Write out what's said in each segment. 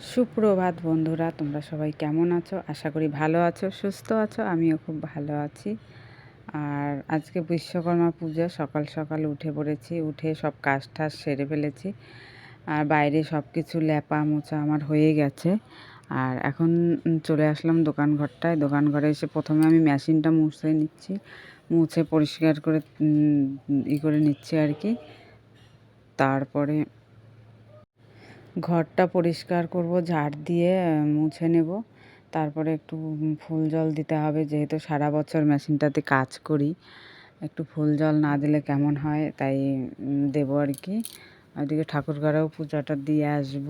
সুপ্রভাত বন্ধুরা, তোমরা সবাই কেমন আছো? আশা করি ভালো আছো, সুস্থ আছো, আমিও খুব ভালো আছি। আর আজকে বিশ্বকর্মা পূজা, সকাল সকাল উঠে পড়েছি, উঠে সব কাজ টাজ সেরে ফেলেছি। আর বাইরে সব কিছু ল্যাপা মোচা আমার হয়ে গেছে। আর এখন চলে আসলাম দোকান ঘরটায়। দোকান ঘরে এসে প্রথমে আমি মেশিনটা মুছে নিচ্ছি। মুছে পরিষ্কার করে ই করে নিচ্ছি আর কি। তারপরে ঘরটা পরিষ্কার করব, ঝাড় দিয়ে মুছে নেব। তারপরে একটু ফুল জল দিতে হবে, যেহেতু সারা বছর মেশিনটাতে কাজ করি। একটু ফুল জল না দিলে কেমন হয়, তাই দেবো আর কি। ওইদিকে ঠাকুর ঘরেও পূজাটা দিয়ে আসব।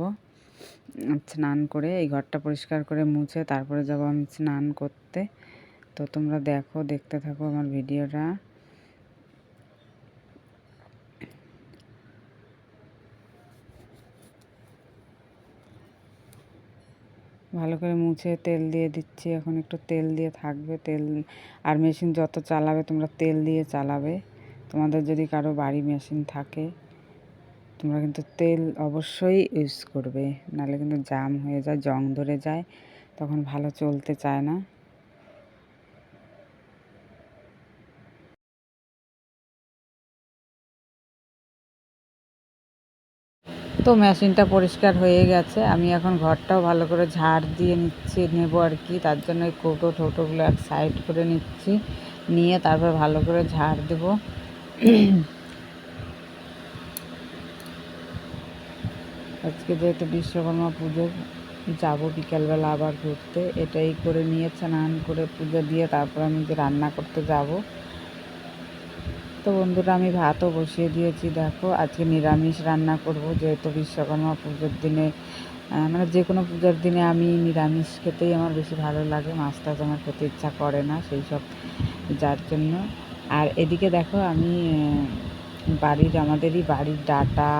স্নান করে, এই ঘরটা পরিষ্কার করে মুছে, তারপরে যাব আমি স্নান করতে। তো তোমরা দেখো, দেখতে থাকো আমার ভিডিওটা। ভালো করে মুছে তেল দিয়ে দিচ্ছি। এখন একটু তেল দিয়ে থাকবে। তেল, আর মেশিন যত চালাবে, তোমরা তেল দিয়ে চালাবে। তোমাদের যদি কারও বাড়ি মেশিন থাকে, তোমরা কিন্তু তেল অবশ্যই ইউজ করবে। নাহলে কিন্তু জাম হয়ে যায়, জং ধরে যায়। তখন ভালো চলতে চায় না। তো মেশিনটা পরিষ্কার হয়ে গেছে। আমি এখন ঘরটাও ভালো করে ঝাড় দিয়ে নিচ্ছি, নেব আর কি। তার জন্য এই কৌটো ঠোঁটোগুলো এক সাইড করে নিচ্ছি। নিয়ে তারপর ভালো করে ঝাড় দেব। আজকে যেহেতু বিশ্বকর্মা পুজো যাব বিকালবেলা আবার ঘুরতে। এটাই করে নিয়ে স্নান করে পুজো দিয়ে তারপর আমি যে রান্না করতে যাব তো বন্ধুরা, আমি ভাতও বসিয়ে দিয়েছি। দেখো, আজকে নিরামিষ রান্না করব, যেহেতু বিশ্বকর্মা পুজোর দিনে মানে যে কোনো পুজোর দিনে আমি নিরামিষ খেতেই আমার বেশি ভালো লাগে। মাছ টাছ আমার খেতে ইচ্ছা করে না সেই সব, যার জন্য। আর এদিকে দেখো, আমি বাড়ির, আমাদেরই বাড়ির ডাটা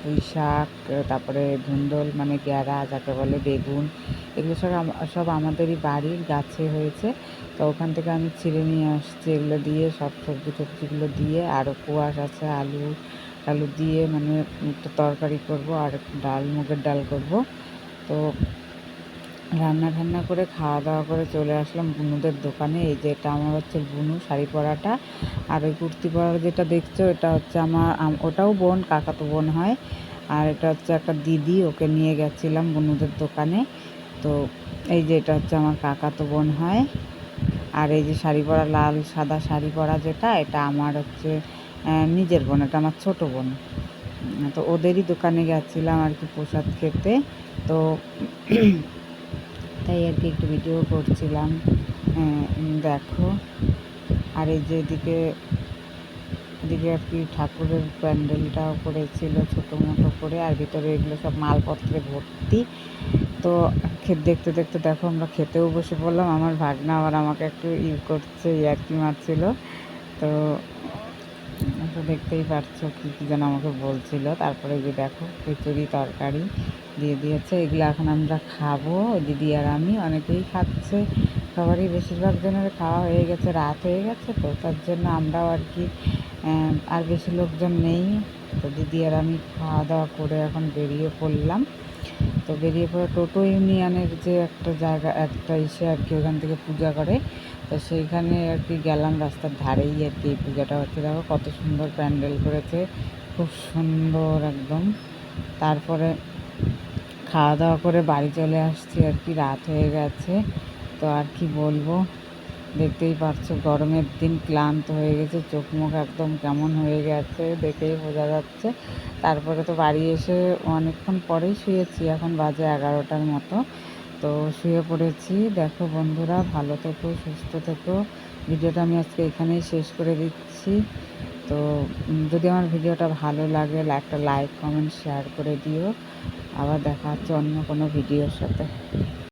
পুঁই শাক তারপরে ধুন্দল মানে গ্যারা যাকে বলে বেগুন এগুলো সব সব আমাদেরই বাড়ির গাছে হয়েছে। তো ওখান থেকে আমি ছিঁড়ে নিয়ে আসছি এগুলো দিয়ে, সব সবজি টবজিগুলো দিয়ে আরও কুয়াশ আছে, আলু আলু দিয়ে মানে একটু তরকারি করব আর ডাল, মুগের ডাল করব। তো রান্না ঠান্না করে খাওয়া দাওয়া করে চলে আসলাম বুনুদের দোকানে। এই যে এটা আমার হচ্ছে বুনু শাড়ি পরাটা। আর ওই কুর্তি পরার যেটা দেখছ, এটা হচ্ছে আমার ওটাও বোন, কাকাতো বোন হয়। আর এটা হচ্ছে একটা দিদি, ওকে নিয়ে গেছিলাম বুনুদের দোকানে। তো এই যে এটা হচ্ছে আমার কাকাতো বোন হয়। আর এই যে শাড়ি পরা, লাল, সাদা শাড়ি পরা যেটা, এটা আমার হচ্ছে নিজের বোন, এটা আমার ছোটো বোন। তো ওদেরই দোকানে গেছিলাম আর কি প্রসাদ খেতে। তো তাই আর কি একটু ভিডিও করছিলাম। দেখো। আর এই যে এদিকে এদিকে আর কি ঠাকুরের প্যান্ডেলটাও করেছিল ছোটো মোটো করে। আর ভিতরে এগুলো সব মালপত্রে ভর্তি। তো দেখতে দেখতে দেখো, আমরা খেতেও বসে পড়লাম। আমার ভাগনা আবার আমাকে একটু ই করছে, ইয়ার্কি মারছিল। তো তো দেখতেই পারছ কী কী যেন আমাকে বলছিল। তারপরে যে দেখো, খিচুড়ি, তরকারি দিয়ে দিয়েছে। এগুলো এখন আমরা খাব। দিদি আর আমি অনেকেই খাচ্ছে। সবারই বেশিরভাগ জনের খাওয়া হয়ে গেছে, রাত হয়ে গেছে তো, তার জন্য আমরাও আর কি আর বেশি লোকজন নেই। তো দিদি আর আমি খাওয়া দাওয়া করে এখন বেরিয়ে পড়লাম। তো বেরিয়ে পড়ে টোটো ইউনিয়নের যে একটা জায়গা, একটা এসে আর কি, ওখান থেকে পূজা করে। তো সেইখানে আর কি গেলাম রাস্তার ধারেই আর কি এই পূজাটা হচ্ছে। দেখো কত সুন্দর প্যান্ডেল করেছে, খুব সুন্দর একদম। তারপরে খাওয়া দাওয়া করে বাড়ি চলে আসছি আর কি, রাত হয়ে গেছে। তো আর কি বলব? দেখতেই পাচ্ছ গরমের দিন ক্লান্ত হয়ে গেছে, চোখ মুখ একদম কেমন হয়ে গেছে দেখেই বোঝা যাচ্ছে। তারপরে তো বাড়ি এসে অনেকক্ষণ পরেই শুয়েছি, এখন বাজে এগারোটার মতো। তো শুয়ে পড়েছি। দেখো বন্ধুরা, ভালো থেকো, সুস্থ থেকো। ভিডিওটা আমি আজকে এখানেই শেষ করে দিচ্ছি। তো যদি আমার ভিডিওটা ভালো লাগে, একটা লাইক, কমেন্ট, শেয়ার করে দিও। আবার দেখা হচ্ছে অন্য কোনো ভিডিওর সাথে।